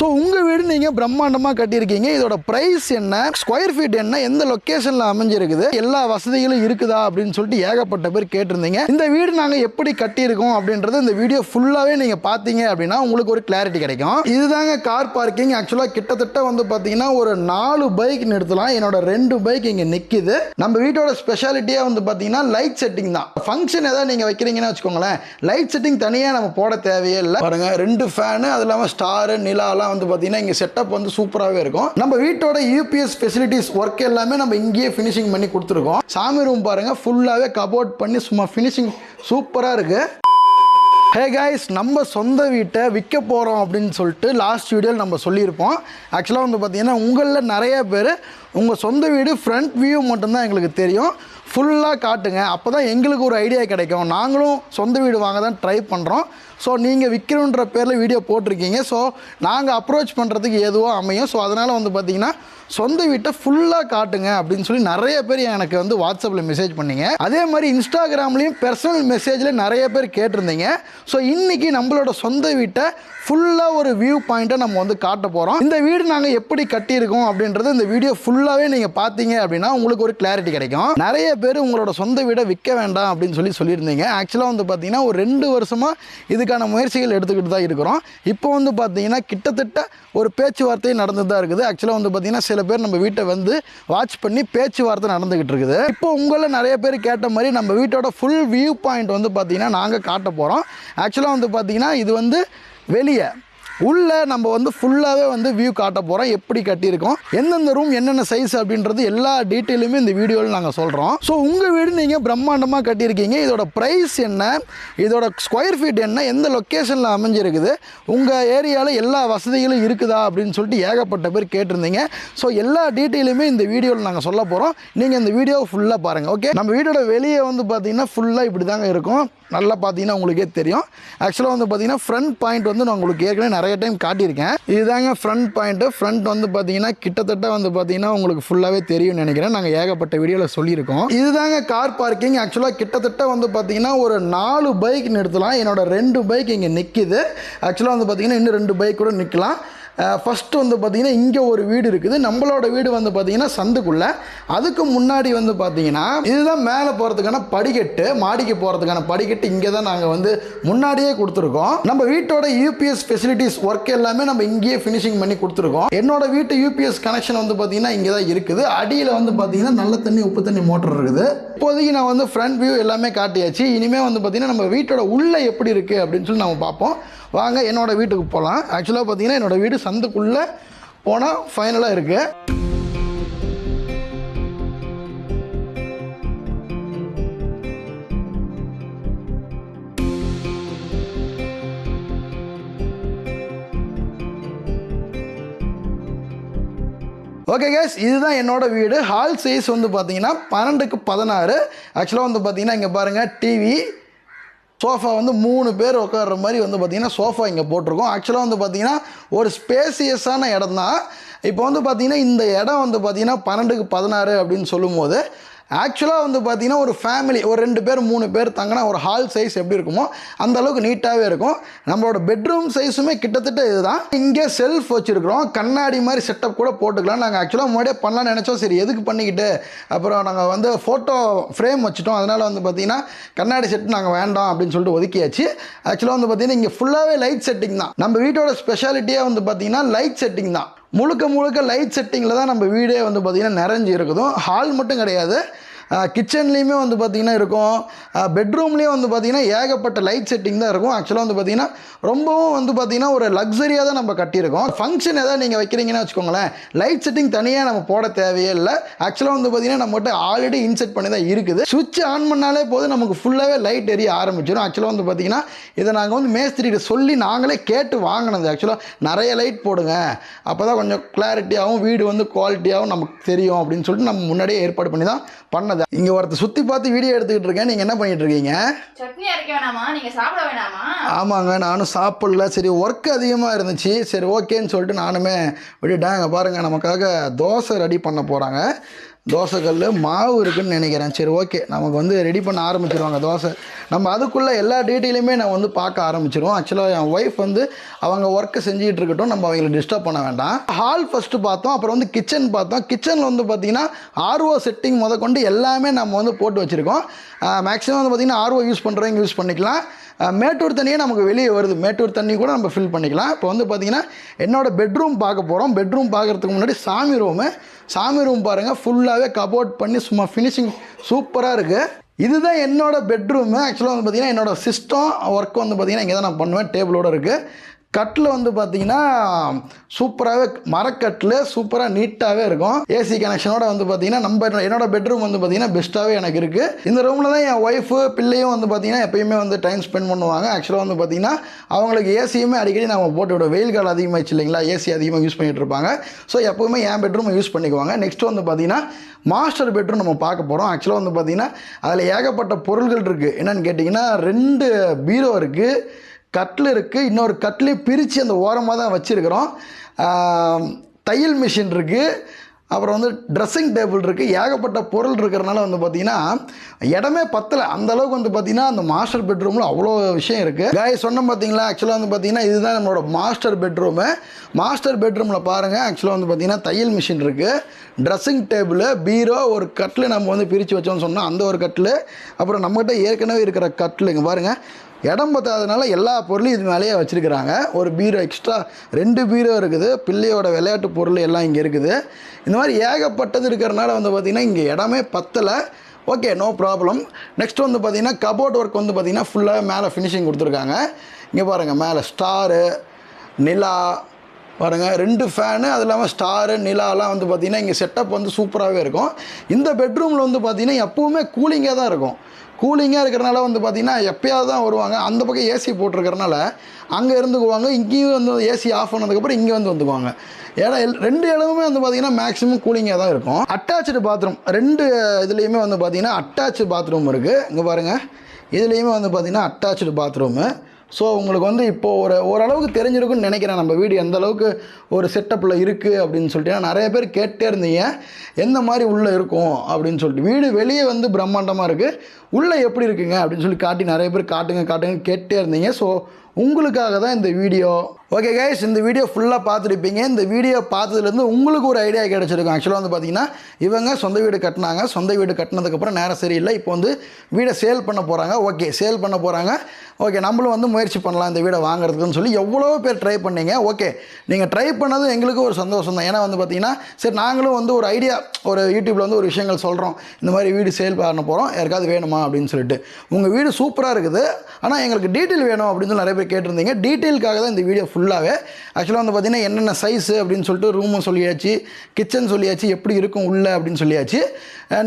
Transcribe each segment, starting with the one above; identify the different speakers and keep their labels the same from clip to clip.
Speaker 1: So உங்கள் வீடு நீங்கள் பிரம்மாண்டமாக கட்டியிருக்கீங்க. இதோட ப்ரைஸ் என்ன? ஸ்கொயர் ஃபீட் என்ன? எந்த லொக்கேஷனில் அமைஞ்சிருக்குது? எல்லா வசதிகளும் இருக்குதா? அப்படின்னு சொல்லிட்டு ஏகப்பட்ட பேர் கேட்டிருந்தீங்க. இந்த வீடு நாங்கள் எப்படி கட்டியிருக்கோம் அப்படின்றது இந்த வீடியோ ஃபுல்லாகவே நீங்கள் பார்த்தீங்க அப்படின்னா உங்களுக்கு ஒரு கிளாரிட்டி கிடைக்கும். இதுதாங்க கார் பார்க்கிங் ஆக்சுவலாக கிட்டத்தட்ட வந்து பார்த்தீங்கன்னா ஒரு நாலு பைக் நிறுத்தலாம். என்னோட ரெண்டு பைக் இங்கே நிற்கிது நம்ம வீட்டோட ஸ்பெஷாலிட்டியாக வந்து பார்த்தீங்கன்னா லைட் செட்டிங் தான். ஃபங்க்ஷன் ஏதாவது நீங்கள் வைக்கிறீங்கன்னு வச்சுக்கோங்களேன். லைட் செட்டிங் தனியாக நம்ம போட தேவையே இல்லை. பாருங்கள் ரெண்டு ஃபேனு அது இல்லாமல் ஸ்டாரு நிலாலாம் வந்து பார்த்தீங்கன்னா இங்கே செட்டப் வந்து சூப்பராகவே இருக்கும். நம்ம வீட்டோட யூபிஎஸ் ஃபெசிலிட்டிஸ் ஒர்க் எல்லாமே நம்ம இங்கேயே ஃபினிஷிங் பண்ணி கொடுத்துருக்கோம். சாமி ரூம் பாருங்கள் ஃபுல்லாகவே கபோர்ட் பண்ணி சும்மா ஃபினிஷிங் சூப்பராக இருக்குது ஹே காய்ஸ் நம்ம சொந்த வீட்டை விற்க போகிறோம் அப்படின்னு சொல்லிட்டு லாஸ்ட் வீடியோவில் நம்ம சொல்லியிருப்போம். ஆக்சுவலாக வந்து பார்த்தீங்கன்னா உங்களில் நிறைய பேர் உங்கள் சொந்த வீடு ஃப்ரண்ட் வியூ மட்டும்தான் எங்களுக்கு தெரியும். ஃபுல்லாக காட்டுங்க. அப்போ தான் எங்களுக்கு ஒரு ஐடியா கிடைக்கும். நாங்களும் சொந்த வீடு வாங்க தான் ட்ரை பண்ணுறோம் ஸோ நீங்கள் விற்கணுன்ற பேரில் வீடியோ போட்டிருக்கீங்க. ஸோ நாங்கள் அப்ரோச் பண்ணுறதுக்கு எதுவோ அமையும். ஸோ அதனால் வந்து பார்த்தீங்கன்னா சொந்த வீட்டை ஃபுல்லாக காட்டுங்க அப்படின்னு சொல்லி நிறைய பேர் எனக்கு வந்து வாட்ஸ்அப்பில் மெசேஜ் பண்ணிங்க. அதே மாதிரி இன்ஸ்டாகிராம்லேயும் பர்சனல் மெசேஜில் நிறைய பேர் கேட்டிருந்தீங்க. ஸோ இன்றைக்கி நம்மளோட சொந்த வீட்டை ஃபுல்லாக ஒரு வியூ பாயிண்ட்டை நம்ம வந்து காட்ட போகிறோம் இந்த வீடு நாங்கள் எப்படி கட்டியிருக்கோம் அப்படின்றது இந்த வீடியோ ஃபுல்லாகவே நீங்கள் பார்த்தீங்க அப்படின்னா உங்களுக்கு ஒரு கிளாரிட்டி கிடைக்கும். நிறைய பேர் உங்களோட சொந்த வீடை விற்க வேண்டாம் அப்படின்னு சொல்லி சொல்லியிருந்தீங்க. ஆக்சுவலாக வந்து பார்த்தீங்கன்னா ஒரு ரெண்டு வருஷமாக இதுக்கான முயற்சிகள் எடுத்துக்கிட்டு தான் இருக்கிறோம். இப்போ வந்து பார்த்தீங்கன்னா கிட்டத்தட்ட ஒரு பேச்சுவார்த்தை நடந்து தான் இருக்குது. ஆக்சுவலாக வந்து பார்த்தீங்கன்னா சில பேர் நம்ம வீட்டை வந்து வாட்ச் பண்ணி பேச்சுவார்த்தை நடந்துக்கிட்டு இருக்குது. இப்போ உங்களை நிறைய பேர் கேட்ட மாதிரி நம்ம வீட்டோட ஃபுல் வியூ பாயிண்ட் வந்து பார்த்தீங்கன்னா நாங்கள் காட்ட போகிறோம் ஆக்சுவலாக வந்து பார்த்தீங்கன்னா இது வந்து வெளியே உள்ளே நம்ம வந்து ஃபுல்லாகவே வந்து வியூ காட்ட போகிறோம் எப்படி கட்டியிருக்கோம்? எந்தெந்த ரூம் என்னென்ன சைஸ் அப்படின்றது எல்லா டீட்டெயிலுமே இந்த வீடியோவில் நாங்கள் சொல்கிறோம் ஸோ உங்கள் வீடு நீங்கள் பிரம்மாண்டமாக கட்டியிருக்கீங்க. இதோட ப்ரைஸ் என்ன? இதோட ஸ்கொயர் ஃபீட் என்ன? எந்த லொக்கேஷனில் அமைஞ்சிருக்குது? உங்கள் ஏரியாவில் எல்லா வசதிகளும் இருக்குதா? அப்படின்னு சொல்லிட்டு ஏகப்பட்ட பேர் கேட்டிருந்தீங்க. ஸோ எல்லா டீட்டெயிலுமே இந்த வீடியோவில் நாங்கள் சொல்ல போகிறோம் நீங்கள் இந்த வீடியோவை ஃபுல்லாக பாருங்கள் ஓகே நம்ம வீடோட வெளியே வந்து பார்த்தீங்கன்னா ஃபுல்லாக இப்படி தாங்க இருக்கும். நல்லா பார்த்தீங்கன்னா உங்களுக்கே தெரியும். ஆக்சுவலாக வந்து பார்த்தீங்கன்னா ஃப்ரண்ட் பாயிண்ட் வந்து நான் உங்களுக்கு ஏற்கனவே நிறைய டைம் காட்டியிருக்கேன். இதுதாங்க ஃப்ரண்ட் பாயிண்ட்டு ஃப்ரண்ட் வந்து பார்த்தீங்கன்னா கிட்டத்தட்ட வந்து பார்த்தீங்கன்னா உங்களுக்கு ஃபுல்லாகவே தெரியும்னு நினைக்கிறேன். நாங்கள் ஏகப்பட்ட வீடியோவில் சொல்லியிருக்கோம். இதுதாங்க கார் பார்க்கிங் ஆக்சுவலாக கிட்டத்தட்ட வந்து பார்த்தீங்கன்னா ஒரு நாலு பைக் நிறுத்தலாம் என்னோட ரெண்டு பைக் இங்கே நிற்கிது ஆக்சுவலாக வந்து பார்த்தீங்கன்னா இன்னும் ரெண்டு பைக் கூட நிற்கலாம் ஃபஸ்ட்டு வந்து பார்த்திங்கன்னா இங்கே ஒரு வீடு இருக்குது. நம்மளோட வீடு வந்து பார்த்திங்கன்னா சந்துக்குள்ளே. அதுக்கு முன்னாடி வந்து பார்த்திங்கன்னா இதுதான் மேலே போகிறதுக்கான படிக்கட்டு மாடிக்கு போகிறதுக்கான படிக்கட்டு இங்கே தான் நாங்கள் வந்து முன்னாடியே கொடுத்துருக்கோம். நம்ம வீட்டோட யூபிஎஸ் ஃபெசிலிட்டிஸ் ஒர்க் எல்லாமே நம்ம இங்கேயே ஃபினிஷிங் பண்ணி கொடுத்துருக்கோம். என்னோட வீட்டு யூபிஎஸ் கனெக்ஷன் வந்து பார்த்திங்கன்னா இங்கே தான் இருக்குது. அடியில் வந்து பார்த்திங்கன்னா நல்ல தண்ணி உப்பு தண்ணி மோட்டர் இருக்குது. இப்போதைக்கு நான் வந்து ஃப்ரண்ட் வியூ எல்லாமே காட்டியாச்சு. இனிமேல் வந்து பார்த்திங்கன்னா நம்ம வீட்டோட உள்ளே எப்படி இருக்குது அப்படின்னு சொல்லி நம்ம பார்ப்போம். வாங்க என்னோட வீட்டுக்கு போகலாம் ஆக்சுவலாக பார்த்தீங்கன்னா என்னோட வீடு சந்துக்குள்ளே போனால் ஃபைனலாக இருக்குது ஓகே கேஸ் இதுதான் என்னோட வீடு. ஹால் சைஸ் வந்து பார்த்தீங்கன்னா பன்னெண்டுக்கு பதினாறு. ஆக்சுவலாக வந்து பார்த்தீங்கன்னா இங்கே பாருங்கள் டிவி சோஃபா வந்து மூணு பேர் உட்கார்ற மாதிரி வந்து பார்த்திங்கன்னா சோஃபா இங்கே போட்டிருக்கோம். ஆக்சுவலாக வந்து பார்த்திங்கன்னா ஒரு ஸ்பேசியஸான இடம் தான் இப்போ வந்து பார்த்திங்கன்னா இந்த இடம் வந்து பார்த்திங்கன்னா பன்னெண்டுக்கு பதினாறு அப்படின்னு சொல்லும்போது ஆக்சுவலாக வந்து பார்த்திங்கன்னா ஒரு ஃபேமிலி ஒரு ரெண்டு பேர் மூணு பேர் தங்கினா ஒரு ஹால் சைஸ் எப்படி இருக்குமோ அந்த அளவுக்கு நீட்டாகவே இருக்கும். நம்மளோட பெட்ரூம் சைஸுமே கிட்டத்தட்ட இதுதான். இங்கே செல்ஃப் வச்சுருக்கிறோம். கண்ணாடி மாதிரி செட்டப் கூட போட்டுக்கலாம் நாங்கள் ஆக்சுவலாக முன்னாடியே பண்ணலாம்னு நினச்சோம். சரி எதுக்கு பண்ணிக்கிட்டு? அப்புறம் நாங்கள் வந்து ஃபோட்டோ ஃப்ரேம் வச்சுட்டோம். அதனால் வந்து பார்த்திங்கன்னா கண்ணாடி செட் நாங்கள் வேண்டாம் அப்படின்னு சொல்லிட்டு ஒதுக்கியாச்சு. ஆக்சுவலாக வந்து பார்த்திங்கன்னா இங்கே ஃபுல்லாகவே லைட் செட்டிங் தான். நம்ம வீட்டோட ஸ்பெஷாலிட்டியாக வந்து பார்த்திங்கன்னா லைட் செட்டிங் தான். முழுக்க முழுக்க லைட் செட்டிங்கில் தான் நம்ம வீடே வந்து பார்த்திங்கன்னா நிறைஞ்சு இருக்குதும். ஹால் மட்டும் கிடையாது. கிச்சன்லேயுமே வந்து பார்த்திங்கன்னா இருக்கும். பெட்ரூம்லேயும் வந்து பார்த்திங்கன்னா ஏகப்பட்ட லைட் செட்டிங் தான் இருக்கும். ஆக்சுவலாக வந்து பார்த்திங்கன்னா ரொம்பவும் வந்து பார்த்திங்கன்னா ஒரு லக்ஸரியாக தான் நம்ம கட்டியிருக்கோம். ஃபங்க்ஷன் எதாவது நீங்கள் வைக்கிறீங்கன்னு வச்சுக்கோங்களேன் லைட் செட்டிங் தனியாக நம்ம போட தேவையே இல்லை ஆக்சுவலாக வந்து பார்த்திங்கன்னா நம்மகிட்ட ஆல்ரெடி இன்செட் பண்ணி தான் இருக்குது. சுவிட்ச் ஆன் பண்ணாலே போதும் நமக்கு ஃபுல்லாகவே லைட் எரிய ஆரம்பிச்சிடும் ஆக்சுவலாக வந்து பார்த்திங்கன்னா இதை நாங்கள் வந்து மேஸ்திரிகிட்ட சொல்லி நாங்களே கேட்டு வாங்கினது. ஆக்சுவலாக நிறைய லைட் போடுங்க. அப்போ தான் கொஞ்சம் கிளாரிட்டியாகவும் வீடு வந்து குவாலிட்டியாகவும் நமக்கு தெரியும் அப்படின்னு சொல்லிட்டு நம்ம முன்னாடியே ஏற்பாடு பண்ணி தான் பண்ணது. இங்கே ஒருத்தர் சுற்றி பார்த்து வீடியோ எடுத்துக்கிட்டு இருக்கேன். நீங்கள் என்ன பண்ணிட்டு இருக்கீங்க?
Speaker 2: சட்னி அரைக்க வேணாமா? நீங்க சாப்பிட வேணாமா?
Speaker 1: ஆமாங்க நானும் சாப்பிடல. சரி ஒர்க் அதிகமாக இருந்துச்சு. சரி ஓகேன்னு சொல்லிட்டு நானுமே விட்டுட்டேன். இங்கே பாருங்கள் நமக்காக தோசை ரெடி பண்ண போகிறாங்க தோசைக்கல் மாவு இருக்குன்னு நினைக்கிறேன். சரி ஓகே நமக்கு வந்து ரெடி பண்ண ஆரம்பிச்சிருவாங்க தோசை. நம்ம அதுக்குள்ளே எல்லா டீட்டெயிலுமே நான் வந்து பார்க்க ஆரம்பிச்சிருவோம். ஆக்சுவலாக என் ஒய்ஃப் வந்து அவங்க ஒர்க்கை செஞ்சுட்டு இருக்கட்டும் நம்ம அவங்களை டிஸ்டர்ப் பண்ண வேண்டாம். ஹால் ஃபஸ்ட்டு பார்த்தோம் அப்புறம் வந்து கிச்சன் பார்த்தோம். கிச்சனில் வந்து பார்த்திங்கன்னா ஆர்ஓ செட்டிங் முதற்கொண்டு எல்லாமே நம்ம வந்து போட்டு வச்சுருக்கோம். மேக்ஸிமம் வந்து பார்த்திங்கன்னா ஆர்ஓ யூஸ் பண்ணுறவங்க யூஸ் பண்ணிக்கலாம். மேட்டூர் தண்ணியே நமக்கு வெளியே வருது. மேட்டூர் தண்ணி கூட நம்ம ஃபில் பண்ணிக்கலாம். இப்போ வந்து பார்த்திங்கன்னா என்னோட பெட்ரூம் பார்க்க போகிறோம் பெட்ரூம் பார்க்குறதுக்கு முன்னாடி சாமி ரூமு சாமி ரூம் பாருங்கள் ஃபுல்லாகவே கபோர்ட் பண்ணி சும்மா ஃபினிஷிங் சூப்பராக இருக்குது இதுதான் என்னோடய பெட்ரூமு ஆக்சுவலாக வந்து பார்த்திங்கன்னா என்னோட சிஸ்டம் ஒர்க் வந்து பார்த்திங்கன்னா இங்கே தான் நான் பண்ணுவேன் டேபிளோட இருக்குது கட்டில் வந்து பார்த்தீங்கன்னா சூப்பராகவே மரக்கட்டில் சூப்பராக நீட்டாகவே இருக்கும். ஏசி கனெக்ஷனோட வந்து பார்த்தீங்கன்னா நம்ம என்னோட பெட்ரூம் வந்து பார்த்தீங்கன்னா பெஸ்ட்டாகவே எனக்கு இருக்குது இந்த ரூமில் தான் என் ஒய்ஃபு பிள்ளையும் வந்து பார்த்தீங்கன்னா எப்பயுமே வந்து டைம் ஸ்பெண்ட் பண்ணுவாங்க. ஆக்சுவலாக வந்து பார்த்தீங்கன்னா அவங்களுக்கு ஏசியுமே அடிக்கடி நம்ம போட்டு விடுவோம். வெயில் காலம் அதிகமாகிடுச்சு இல்லைங்களா? ஏசி அதிகமாக யூஸ் பண்ணிகிட்டு இருப்பாங்க. ஸோ எப்போவுமே என் பெட்ரூமை யூஸ் பண்ணிக்குவாங்க. நெக்ஸ்ட் வந்து பார்த்தீங்கன்னா மாஸ்டர் பெட்ரூம் நம்ம பார்க்க போகிறோம் ஆக்சுவலாக வந்து பார்த்தீங்கன்னா அதில் ஏகப்பட்ட பொருள்கள் இருக்குது என்னென்னு கேட்டிங்கன்னா ரெண்டு பீரோ இருக்குது கட்டில் இருக்குது இன்னொரு கட்லையும் பிரித்து அந்த ஓரமாக தான் வச்சுருக்கிறோம். தையல் மிஷின் இருக்குது அப்புறம் வந்து ட்ரெஸ்ஸிங் டேபிள் இருக்குது ஏகப்பட்ட பொருள் இருக்கிறனால வந்து பார்த்திங்கன்னா இடமே பத்தலை. அந்தளவுக்கு வந்து பார்த்திங்கன்னா அந்த மாஸ்டர் பெட்ரூமில் அவ்வளோ விஷயம் இருக்குது காய் சொன்னோம் பார்த்தீங்களா ஆக்சுவலாக வந்து பார்த்திங்கன்னா இதுதான் நம்மளோட மாஸ்டர் பெட்ரூமு மாஸ்டர் பெட்ரூமில் பாருங்கள் ஆக்சுவலாக வந்து பார்த்திங்கன்னா தையல் மிஷின் இருக்குது ட்ரெஸ்ஸிங் டேபிள் பீரோ ஒரு கட்டில் நம்ம வந்து பிரித்து வச்சோம்னு சொன்னால் அந்த ஒரு கட்டில். அப்புறம் நம்மகிட்ட ஏற்கனவே இருக்கிற கட்டில் இங்கே பாருங்கள் இடம் பத்தாததுனால எல்லா பொருளும் இது மேலேயே வச்சுருக்கிறாங்க. ஒரு பீரோ எக்ஸ்ட்ரா ரெண்டு பீரோ இருக்குது. பிள்ளையோட விளையாட்டு பொருள் எல்லாம் இங்கே இருக்குது. இந்த மாதிரி ஏகப்பட்டது இருக்கிறனால வந்து பார்த்திங்கன்னா இங்கே இடமே பத்தலை. ஓகே நோ ப்ராப்ளம் நெக்ஸ்ட் வந்து பார்த்திங்கன்னா கபோர்ட் ஒர்க் வந்து பார்த்திங்கன்னா ஃபுல்லாக மேலே ஃபினிஷிங் கொடுத்துருக்காங்க. இங்கே பாருங்கள் மேலே ஸ்டாரு நிலா பாருங்கள் ரெண்டு ஃபேனு அது இல்லாமல் ஸ்டாரு நிலாலாம் வந்து பார்த்திங்கன்னா இங்கே செட்டப் வந்து சூப்பராகவே இருக்கும். இந்த பெட்ரூமில் வந்து பார்த்திங்கன்னா எப்போவுமே கூலிங்காக தான் இருக்கும். கூலிங்காக இருக்கிறனால வந்து பார்த்திங்கன்னா எப்போயாவது தான் வருவாங்க. அந்த பக்கம் ஏசி போட்டிருக்கறனால அங்கே இருந்துக்குவாங்க. இங்கேயும் வந்து ஏசி ஆஃப் பண்ணதுக்கப்புறம் இங்கே வந்து வந்துக்குவாங்க. ஏன்னா எல் ரெண்டு இடமுமே வந்து பார்த்திங்கன்னா மேக்ஸிமம் கூலிங்காக தான் இருக்கும். அட்டாச்சு பாத்ரூம் ரெண்டு இதுலேயுமே வந்து பார்த்திங்கன்னா அட்டாச்சு பாத்ரூம் இருக்குது இங்கே பாருங்கள் இதுலேயுமே வந்து பார்த்திங்கன்னா அட்டாச்சு பாத்ரூமு ஸோ உங்களுக்கு வந்து இப்போது ஒரு ஓரளவுக்கு தெரிஞ்சிருக்குன்னு நினைக்கிறேன். நம்ம வீடு எந்த அளவுக்கு ஒரு செட்டப்பில் இருக்குது அப்படின்னு சொல்லிட்டு. நிறைய பேர் கேட்டே இருந்தீங்க. எந்த மாதிரி உள்ளே இருக்கும் அப்படின்னு சொல்லிட்டு. வீடு வெளியே வந்து பிரம்மாண்டமாக இருக்குது உள்ளே எப்படி இருக்குங்க அப்படின்னு சொல்லி காட்டி நிறைய பேர் காட்டுங்க காட்டுங்க கேட்டே இருந்தீங்க. ஸோ உங்களுக்காக தான் இந்த வீடியோ. ஓகே கைஸ் இந்த வீடியோ ஃபுல்லாக பார்த்துருப்பீங்க. இந்த வீடியோ பார்த்ததுலேருந்து உங்களுக்கு ஒரு ஐடியா கிடச்சிருக்கும். ஆக்சுவலாக வந்து பார்த்தீங்கன்னா இவங்க சொந்த வீடு கட்டினாங்க. சொந்த வீடு கட்டினதுக்கப்புறம் நேரம் சரியில்லை. இப்போ வந்து வீடை சேல் பண்ண போகிறாங்க ஓகே சேல் பண்ண போகிறாங்க ஓகே நம்மளும் வந்து முயற்சி பண்ணலாம் இந்த வீடை வாங்குறதுக்குன்னு சொல்லி எவ்வளோ பேர் ட்ரை பண்ணீங்க. ஓகே நீங்கள் ட்ரை பண்ணது எங்களுக்கு ஒரு சந்தோஷம் தான். ஏன்னா வந்து பார்த்தீங்கன்னா சரி நாங்களும் வந்து ஒரு ஐடியா ஒரு யூடியூப்பில் வந்து ஒரு விஷயங்கள் சொல்கிறோம் இந்த மாதிரி வீடு சேல் பண்ண போகிறோம் யாருக்காவது வேணுமா அப்படின்னு சொல்லிட்டு. உங்கள் வீடு சூப்பராக இருக்குது. ஆனால் எங்களுக்கு டீட்டெயில் வேணும் அப்படின்னு சொல்லி நிறைய பேர் கேட்டிருந்தீங்க. டீட்டெயிலுக்காக தான் இந்த வீடியோ ஃபுல்லாகவே ஆக்சுவலாக வந்து பார்த்தீங்கன்னா என்னென்ன சைஸு அப்படின்னு சொல்லிட்டு ரூமும் சொல்லியாச்சு கிச்சன் சொல்லியாச்சு எப்படி இருக்கும் உள்ளே அப்படின்னு சொல்லியாச்சு.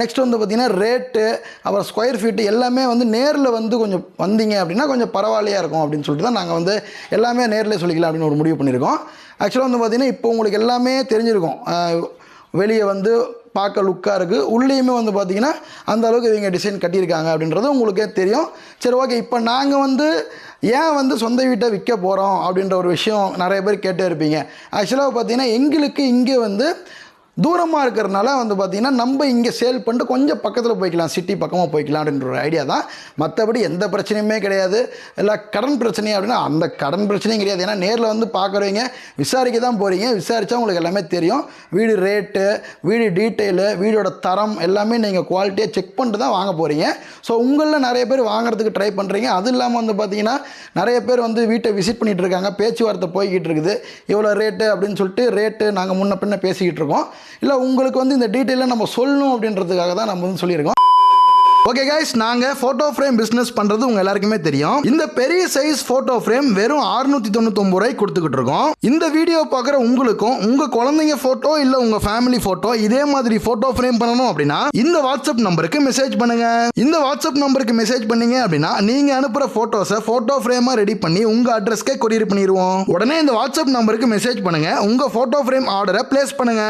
Speaker 1: நெக்ஸ்ட் வந்து பார்த்திங்கன்னா ரேட்டு அப்புறம் ஸ்கொயர் ஃபீட்டு எல்லாமே வந்து நேரில் வந்து கொஞ்சம் வந்தீங்க அப்படின்னா கொஞ்சம் பரவாயில்லையாக இருக்கும் அப்படின்னு சொல்லிட்டு தான் நாங்கள் வந்து எல்லாமே நேரில் சொல்லிக்கலாம் அப்படின்னு ஒரு முடிவு பண்ணியிருக்கோம். ஆக்சுவலாக வந்து பார்த்திங்கன்னா இப்போ உங்களுக்கு எல்லாமே தெரிஞ்சிருக்கும். வெளியே வந்து பார்க்க லுக்காக இருக்குது உள்ளேயுமே வந்து பார்த்திங்கன்னா அந்த அளவுக்கு இவங்க டிசைன் கட்டியிருக்காங்க அப்படின்றது உங்களுக்கே தெரியும். சரி ஓகே இப்போ நாங்கள் வந்து ஏன் வந்து சொந்த வீட்டை விற்க போகிறோம் அப்படின்ற ஒரு விஷயம் நிறைய பேர் கேட்டே இருப்பீங்க. ஆக்சுவலாக பார்த்தீங்கன்னா எங்களுக்கு இங்கே வந்து தூரமாக இருக்கிறனால வந்து பார்த்திங்கன்னா நம்ம இங்கே சேல் பண்ணிட்டு கொஞ்சம் பக்கத்தில் போய்க்கலாம் சிட்டி பக்கமாக போய்க்கலாம் அப்படின்ற ஒரு ஐடியா தான். மற்றபடி எந்த பிரச்சனையுமே கிடையாது. இல்லை கடன் பிரச்சனை அப்படின்னா அந்த கடன் பிரச்சனையும் கிடையாது. ஏன்னா நேரில் வந்து பார்க்குறவங்க விசாரிக்க தான் போகிறீங்க விசாரித்தா உங்களுக்கு எல்லாமே தெரியும். வீடு ரேட்டு வீடு டீட்டெயிலு வீடோட தரம் எல்லாமே நீங்கள் குவாலிட்டியாக செக் பண்ணிட்டு தான் வாங்க போகிறீங்க ஸோ உங்களில் நிறைய பேர் வாங்குறதுக்கு ட்ரை பண்ணுறீங்க அது இல்லாமல் வந்து பார்த்திங்கன்னா நிறைய பேர் வந்து வீட்டை விசிட் பண்ணிகிட்டு இருக்காங்க. பேச்சுவார்த்தை போய்கிட்டு இருக்குது. இவ்வளோ ரேட்டு அப்படின்னு சொல்லிட்டு ரேட்டு நாங்கள் முன்ன பின்ன பேசிக்கிட்டு இருக்கோம். இல்லை உங்களுக்கு வந்து இந்த டீட்டெயிலாக நம்ம சொல்லணும் அப்படின்றதுக்காக தான் நம்ம வந்து சொல்லியிருக்கோம். ஓகே கைஸ் நாங்கள் ஃபோட்டோ ஃப்ரேம் பிஸ்னஸ் பண்ணுறது உங்கள் எல்லாருக்குமே தெரியும். இந்த பெரிய சைஸ் ஃபோட்டோ ஃப்ரேம் வெறும் 699 தொண்ணூத்தொம்பது ரூபாய் கொடுத்துக்கிட்டு இருக்கோம். இந்த வீடியோ பார்க்குற உங்களுக்கும் உங்கள் குழந்தைங்க ஃபோட்டோ இல்லை உங்கள் ஃபேமிலி ஃபோட்டோ இதே மாதிரி ஃபோட்டோ ஃப்ரேம் பண்ணணும் அப்படின்னா இந்த வாட்ஸ்அப் நம்பருக்கு மெசேஜ் பண்ணுங்க. இந்த வாட்ஸ்அப் நம்பருக்கு மெசேஜ் பண்ணீங்க அப்படின்னா நீங்கள் அனுப்புகிற ஃபோட்டோஸை ஃபோட்டோ ஃப்ரேமாக ரெடி பண்ணி உங்கள் அட்ரஸ்க்கே கொரியர் பண்ணிடுவோம் உடனே இந்த வாட்ஸ்அப் நம்பருக்கு மெசேஜ் பண்ணுங்க. உங்கள் ஃபோட்டோ ஃப்ரேம் ஆர்டரை பிளேஸ் பண்ணுங்க.